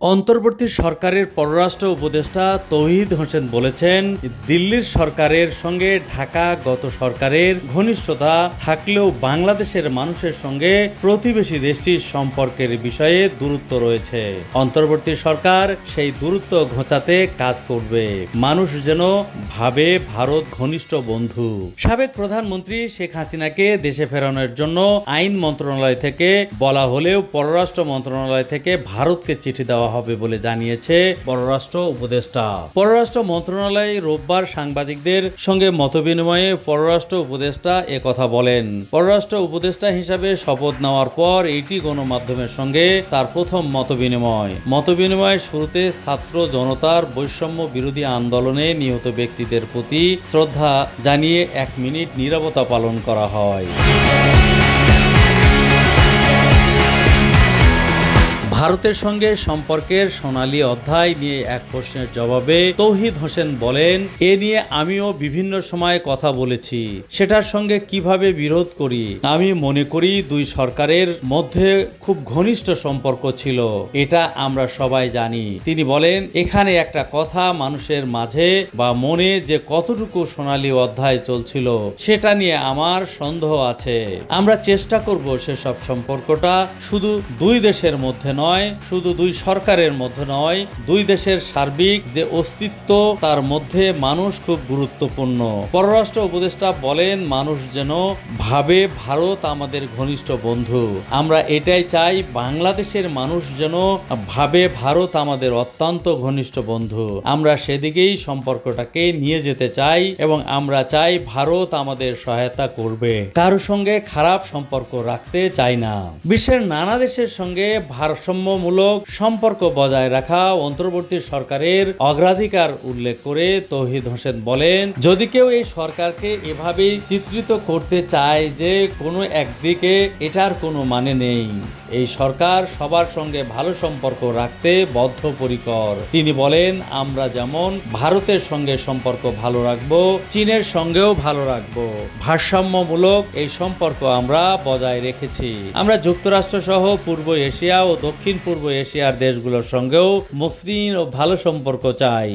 অন্তর্বর্তী সরকারের পররাষ্ট্র উপদেষ্টা তৌহিদ হোসেন বলেছেন, দিল্লির সরকারের সঙ্গে ঢাকা গত সরকারের ঘনিষ্ঠতা থাকলেও বাংলাদেশের মানুষের সঙ্গে প্রতিবেশী দেশটির সম্পর্কের বিষয়ে দূরত্ব রয়েছে। অন্তর্বর্তী সরকার সেই দূরত্ব ঘোচাতে কাজ করবে। মানুষ যেন ভাবে ভারত ঘনিষ্ঠ বন্ধু। সাবেক প্রধানমন্ত্রী শেখ হাসিনাকে দেশে ফেরানোর জন্য আইন মন্ত্রণালয় থেকে বলা হলেও পররাষ্ট্র মন্ত্রণালয় থেকে ভারতকে চিঠি দেওয়া হবে বলে জানিয়েছে পররাষ্ট্র উপদেষ্টা। পররাষ্ট্র মন্ত্রণালয় রোববার সাংবাদিকদের সঙ্গে মতবিনিময়ে পররাষ্ট্র উপদেষ্টা কথা বলেন। পররাষ্ট্র উপদেষ্টা হিসাবে শপথ নেওয়ার পর এটি গণমাধ্যমের সঙ্গে তার প্রথম মতবিনিময়। মতবিনিময়ের শুরুতে ছাত্র জনতার বৈষম্য বিরোধী আন্দোলনে নিহত ব্যক্তিদের প্রতি শ্রদ্ধা জানিয়ে এক মিনিট নীরবতা পালন করা হয়। ভারতের সঙ্গে সম্পর্কের সোনালী অধ্যায় নিয়ে এক প্রশ্নের জবাবে তৌহিদ হোসেন বলেন, এ নিয়ে আমিও বিভিন্ন সময় কথা বলেছি। সেটার সঙ্গে কীভাবে বিরোধ করি? আমি মনে করি দুই সরকারের মধ্যে খুব ঘনিষ্ঠ সম্পর্ক ছিল। এটা আমরা সবাই জানি। তিনি বলেন, এখানে একটা কথা মানুষের মাঝে বা মনে যে কতটুকু সোনালী অধ্যায় চলছিল, সেটা নিয়ে আমার সন্দেহ আছে। আমরা চেষ্টা করব সেসব সম্পর্কটা শুধু দুই দেশের মধ্যে নয় শুধু দুই সরকারের মধ্যে নয়, দুই দেশের সার্বিক যে অস্তিত্ব, তার মধ্যে মানুষ খুব গুরুত্বপূর্ণ। পররাষ্ট্র উপদেষ্টা বলেন, মানুষ যেন ভাবে, ভারত আমাদের ঘনিষ্ঠ বন্ধু। আমরা এটাই চাই, বাংলাদেশের মানুষ যেন ভাবে, ভারত আমাদের অত্যন্ত ঘনিষ্ঠ বন্ধু। আমরা সেদিকেই সম্পর্কটাকে নিয়ে যেতে চাই এবং আমরা চাই ভারত আমাদের সহায়তা করবে। কারোর সঙ্গে খারাপ সম্পর্ক রাখতে চাই না। বিশ্বের নানা দেশের সঙ্গে ভারসাম্যমূলক সম্পর্ক বজায় রাখা অন্তর্বর্তী সরকারের অগ্রাধিকার উল্লেখ করে তৌহিদ হোসেন বলেন, যদি কেউ এই সরকারকে এভাবেই চিত্রিত করতে চায় যে কোনো একদিকে এটার কোনো মানে নেই। এই সরকার সবার সঙ্গে ভালো সম্পর্ক রাখতে বদ্ধপরিকর। তিনি বলেন, আমরা যেমন ভারতের সঙ্গে সম্পর্ক ভালো রাখব, চীনের সঙ্গেও ভালো রাখব। ভারসাম্যমূলক এই সম্পর্ক আমরা বজায় রেখেছি। আমরা যুক্তরাষ্ট্র সহ পূর্ব এশিয়া ও দক্ষিণ পূর্ব এশিয়ার দেশগুলোর সঙ্গেও মসৃণ ও ভালো সম্পর্ক চাই।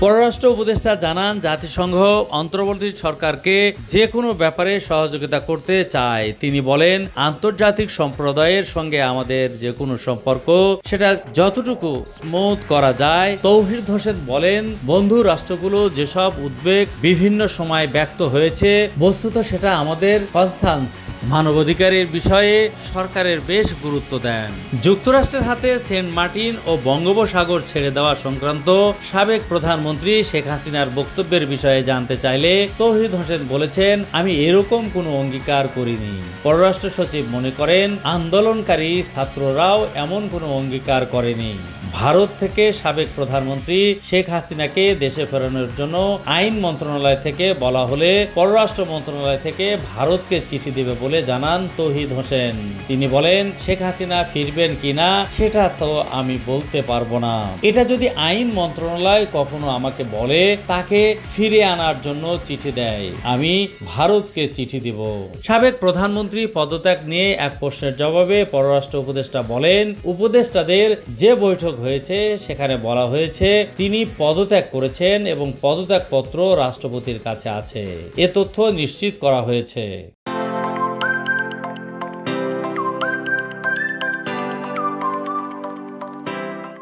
পররাষ্ট্র উপদেষ্টা জানান, জাতিসংঘ অন্তর্বর্তী সরকারকে যে কোনো ব্যাপারে সহযোগিতা করতে চায়। তিনি বলেন, আন্তর্জাতিক সম্প্রদায়ের সঙ্গে আমাদের যে কোনো সম্পর্ক, সেটা যতটুকু স্মুথ করা যায়। তৌহিদ হোসেন বলেন, বন্ধু রাষ্ট্রগুলো যেসব উদ্বেগ বিভিন্ন সময় ব্যক্ত হয়েছে, বস্তুত সেটা আমাদের কনসার্নস মানবাধিকারের বিষয়ে সরকারের বেশ গুরুত্ব দেন। যুক্তরাষ্ট্রের হাতে সেন্ট মার্টিন ও বঙ্গোপসাগর ছেড়ে দেওয়া সংক্রান্ত সাবেক প্রধানমন্ত্রী শেখ হাসিনার বক্তব্যের বিষয়ে জানতে চাইলে তৌহিদ হোসেন বলেছেন, আমি এরকম কোনো অঙ্গীকার করিনি। পররাষ্ট্র সচিব মনে করেন, আন্দোলনকারী ছাত্ররাও এমন কোনো অঙ্গীকার করেনি। ভারত থেকে সাবেক প্রধানমন্ত্রী শেখ হাসিনাকে দেশে ফেরানোর জন্য আইন মন্ত্রণালয় থেকে বলা হলে পররাষ্ট্র মন্ত্রণালয় থেকে ভারতকে চিঠি দেবে বলে জানান তৌহিদ হোসেন। তিনি বলেন, শেখ হাসিনা ফিরবেন কিনা সেটা তো আমি বলতে পারব না। এটা যদি আইন মন্ত্রণালয় কখনো আমাকে বলে, তাকে ফিরে আনার জন্য চিঠি দেয়। আমি ভারতকে চিঠি দিব। সাবেক প্রধানমন্ত্রী পদত্যাগ নিয়ে এক প্রশ্নের জবাবে পররাষ্ট্র উপদেষ্টা বলেন, উপদেষ্টাদের যে বৈঠক হয়েছে, সেখানে বলা হয়েছে, তিনি পদত্যাগ করেছেন এবং পদত্যাগপত্র রাষ্ট্রপতির কাছে আছে। এ তথ্য নিশ্চিত করা হয়েছে।